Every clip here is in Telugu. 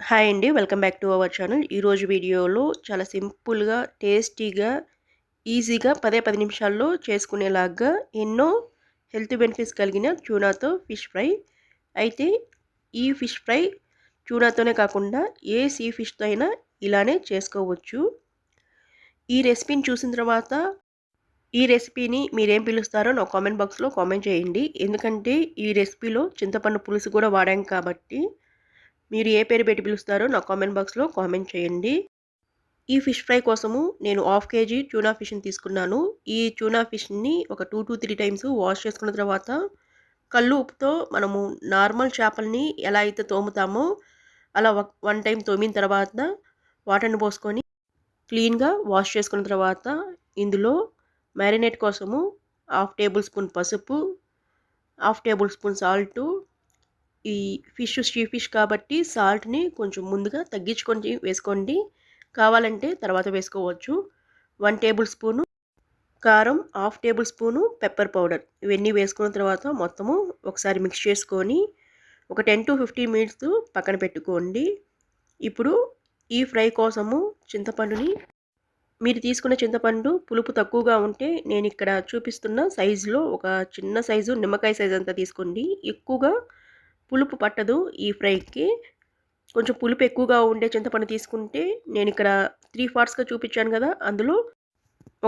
హాయ్ అండి. Welcome back to our channel. ఈరోజు వీడియోలో చాలా సింపుల్గా టేస్టీగా ఈజీగా పదే పది నిమిషాల్లో చేసుకునేలాగా ఎన్నో హెల్త్ బెనిఫిట్స్ కలిగిన చూనాతో ఫిష్ ఫ్రై. అయితే ఈ ఫిష్ ఫ్రై చూనాతోనే కాకుండా ఏ సీ ఫిష్తో అయినా ఇలానే చేసుకోవచ్చు. ఈ రెసిపీని చూసిన తర్వాత ఈ రెసిపీని మీరేం పిలుస్తారో నా కామెంట్ బాక్స్లో కామెంట్ చేయండి. ఎందుకంటే ఈ రెసిపీలో చింతపండు పులుసు కూడా వాడాం కాబట్టి మీరు ఏ పేరు పెట్టి పిలుస్తారో నా కామెంట్ బాక్స్లో కామెంట్ చేయండి. ఈ ఫిష్ ఫ్రై కోసము నేను హాఫ్ కేజీ ట్యూనా ఫిష్ని తీసుకున్నాను. ఈ ట్యూనా ఫిష్ని ఒక two to three times wash చేసుకున్న తర్వాత కళ్ళు ఉప్పుతో మనము నార్మల్ చేపల్ని ఎలా అయితే తోముతామో అలా వన్ టైం తోమిన తర్వాత వాటర్ని పోసుకొని క్లీన్గా వాష్ చేసుకున్న తర్వాత ఇందులో మ్యారినేట్ కోసము హాఫ్ టేబుల్ స్పూన్ పసుపు హాఫ్ టేబుల్ స్పూన్ సాల్టు ఈ ఫిష్ షీ ఫిష్ కాబట్టి సాల్ట్ని కొంచెం ముందుగా తగ్గించుకొని వేసుకోండి. కావాలంటే తర్వాత వేసుకోవచ్చు. వన్ టేబుల్ స్పూను కారం half tablespoon pepper powder. ఇవన్నీ వేసుకున్న తర్వాత మొత్తము ఒకసారి మిక్స్ చేసుకొని ఒక టెన్ టు ఫిఫ్టీన్ మినిట్స్ పక్కన పెట్టుకోండి. ఇప్పుడు ఈ ఫ్రై కోసము చింతపండుని మీరు తీసుకున్న చింతపండు పులుపు తక్కువగా ఉంటే నేను ఇక్కడ చూపిస్తున్న సైజులో ఒక చిన్న సైజు నిమ్మకాయ సైజ్ అంతా తీసుకోండి. ఎక్కువగా పులుపు పట్టదు ఈ ఫ్రైకి. కొంచెం పులుపు ఎక్కువగా ఉండే చింతపండు తీసుకుంటే నేను ఇక్కడ త్రీ పార్ట్స్గా చూపించాను కదా అందులో.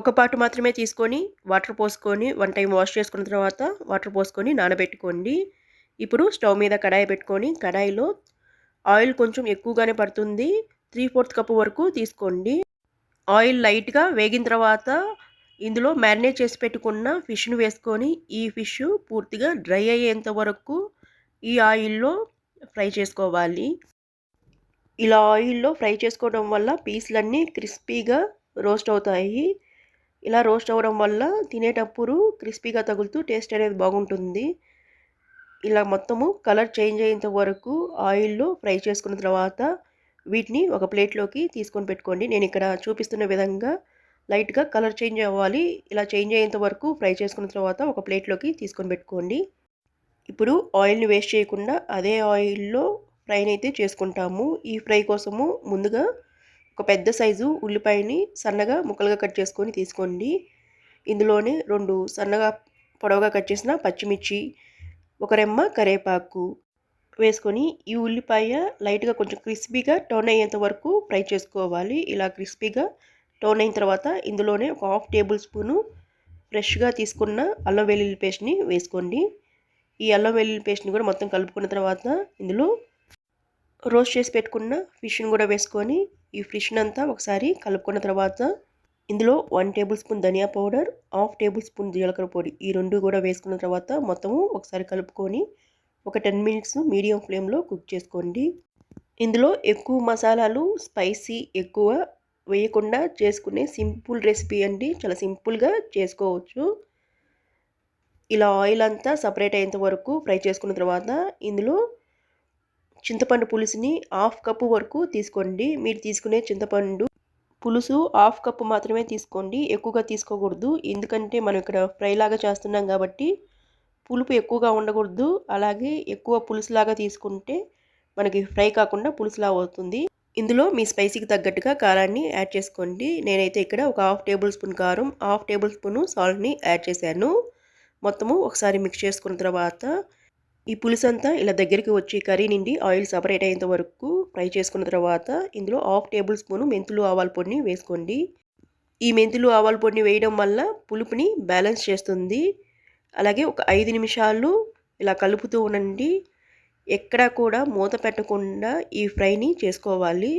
ఒక పాటు మాత్రమే తీసుకొని వాటర్ పోసుకొని వన్ టైం వాష్ చేసుకున్న తర్వాత వాటర్ పోసుకొని నానబెట్టుకోండి. ఇప్పుడు స్టవ్ మీద కడాయి పెట్టుకొని కడాయిలో ఆయిల్ కొంచెం ఎక్కువగానే పడుతుంది. త్రీ ఫోర్త్ కప్పు వరకు తీసుకోండి. ఆయిల్ లైట్గా వేగిన తర్వాత ఇందులో మ్యారినేట్ చేసి పెట్టుకున్న ఫిష్ను వేసుకొని ఈ ఫిష్ పూర్తిగా డ్రై అయ్యేంత వరకు ఈ ఆయిల్లో ఫ్రై చేసుకోవాలి. ఇలా ఆయిల్లో ఫ్రై చేసుకోవడం వల్ల పీసులన్నీ క్రిస్పీగా రోస్ట్ అవుతాయి. ఇలా రోస్ట్ అవ్వడం వల్ల తినేటప్పుడు క్రిస్పీగా తగులుతూ టేస్ట్ అనేది బాగుంటుంది. ఇలా మొత్తము కలర్ చేంజ్ అయ్యేంత వరకు ఆయిల్లో ఫ్రై చేసుకున్న తర్వాత వీటిని ఒక ప్లేట్లోకి తీసుకొని పెట్టుకోండి. నేను ఇక్కడ చూపిస్తున్న విధంగా లైట్గా కలర్ చేంజ్ అవ్వాలి. ఇలా చేంజ్ అయ్యేంత వరకు ఫ్రై చేసుకున్న తర్వాత ఒక ప్లేట్లోకి తీసుకొని పెట్టుకోండి. ఇప్పుడు ఆయిల్ని వేస్ట్ చేయకుండా అదే ఆయిల్లో ఫ్రైని అయితే చేసుకుంటాము. ఈ ఫ్రై కోసము ముందుగా ఒక పెద్ద సైజు ఉల్లిపాయని సన్నగా ముక్కలుగా కట్ చేసుకొని తీసుకోండి. ఇందులోనే రెండు సన్నగా పొడవుగా కట్ చేసిన పచ్చిమిర్చి ఒక రెమ్మ కరేపాకు వేసుకొని ఈ ఉల్లిపాయ లైట్గా కొంచెం క్రిస్పీగా టోన్ అయ్యేంత వరకు ఫ్రై చేసుకోవాలి. ఇలా క్రిస్పీగా టర్న్ అయిన తర్వాత ఇందులోనే ఒక హాఫ్ టేబుల్ స్పూను ఫ్రెష్గా తీసుకున్న అల్లం వెల్లుల్లి పేస్ట్ని వేసుకోండి. ఈ అల్లం వెల్లుల్లి పేస్ట్ని కూడా మొత్తం కలుపుకున్న తర్వాత ఇందులో రోస్ట్ చేసి పెట్టుకున్న ఫిష్ని కూడా వేసుకొని ఈ ఫిష్ని అంతా ఒకసారి కలుపుకున్న తర్వాత ఇందులో వన్ టేబుల్ స్పూన్ ధనియా పౌడర్ హాఫ్ టేబుల్ స్పూన్ జీలకర్ర పొడి ఈ రెండు కూడా వేసుకున్న తర్వాత మొత్తము ఒకసారి కలుపుకొని ఒక టెన్ మినిట్స్ మీడియం ఫ్లేమ్లో కుక్ చేసుకోండి. ఇందులో ఎక్కువ మసాలాలు స్పైసీ ఎక్కువ వేయకుండా చేసుకునే సింపుల్ రెసిపీ అండి. చాలా సింపుల్గా చేసుకోవచ్చు. ఇలా ఆయిల్ అంతా సపరేట్ అయ్యేంత వరకు ఫ్రై చేసుకున్న తర్వాత ఇందులో చింతపండు పులుసుని హాఫ్ కప్పు వరకు తీసుకోండి. మీరు తీసుకునే చింతపండు పులుసు హాఫ్ కప్పు మాత్రమే తీసుకోండి. ఎక్కువగా తీసుకోకూడదు. ఎందుకంటే మనం ఇక్కడ ఫ్రై లాగా చేస్తున్నాం కాబట్టి పులుపు ఎక్కువగా ఉండకూడదు. అలాగే ఎక్కువ పులుసులాగా తీసుకుంటే మనకి ఫ్రై కాకుండా పులుసులా అవుతుంది. ఇందులో మీ స్పైసీకి తగ్గట్టుగా కారాన్ని యాడ్ చేసుకోండి. నేనైతే ఇక్కడ ఒక హాఫ్ టేబుల్ స్పూన్ కారం హాఫ్ టేబుల్ స్పూన్ సాల్ట్ని యాడ్ చేశాను. మొత్తము ఒకసారి మిక్స్ చేసుకున్న తర్వాత ఈ పులుసు అంతా ఇలా దగ్గరికి వచ్చి కర్రీ నుండి ఆయిల్ సపరేట్ అయ్యేంత వరకు ఫ్రై చేసుకున్న తర్వాత ఇందులో హాఫ్ టేబుల్ స్పూను మెంతులు ఆవాల పొడిని వేసుకోండి. ఈ మెంతులు ఆవాల పొడిని వేయడం వల్ల పులుపుని బ్యాలెన్స్ చేస్తుంది. అలాగే ఒక ఐదు నిమిషాలు ఇలా కలుపుతూ ఉండండి. ఎక్కడా కూడా మూత పెట్టకుండా ఈ ఫ్రైని చేసుకోవాలి.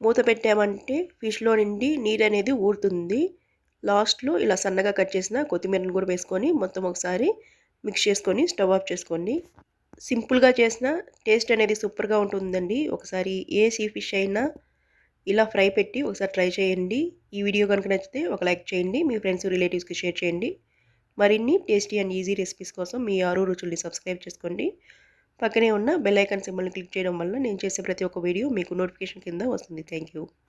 మూత పెట్టామంటే ఫిష్లో నుండి నీరు అనేది ఊరుతుంది. లాస్ట్లో ఇలా సన్నగా కట్ చేసిన కొత్తిమీరను కూడా వేసుకొని మొత్తం ఒకసారి మిక్స్ చేసుకొని స్టవ్ ఆఫ్ చేసుకోండి. సింపుల్గా చేసిన టేస్ట్ అనేది సూపర్గా ఉంటుందండి. ఒకసారి ఏ సీ ఫిష్ అయినా ఇలా ఫ్రై పెట్టి ఒకసారి ట్రై చేయండి. ఈ వీడియో కనుక నచ్చితే ఒక లైక్ చేయండి మీ ఫ్రెండ్స్ రిలేటివ్స్కి షేర్ చేయండి. మరిన్ని టేస్టీ అండ్ ఈజీ రెసిపీస్ కోసం మీ ఆరు రుచుల్ని సబ్స్క్రైబ్ చేసుకోండి. పక్కనే ఉన్న బెల్ ఐకాన్ సింబల్ని క్లిక్ చేయడం వల్ల నేను చేసే ప్రతి ఒక్క వీడియో మీకు నోటిఫికేషన్ కింద వస్తుంది. థ్యాంక్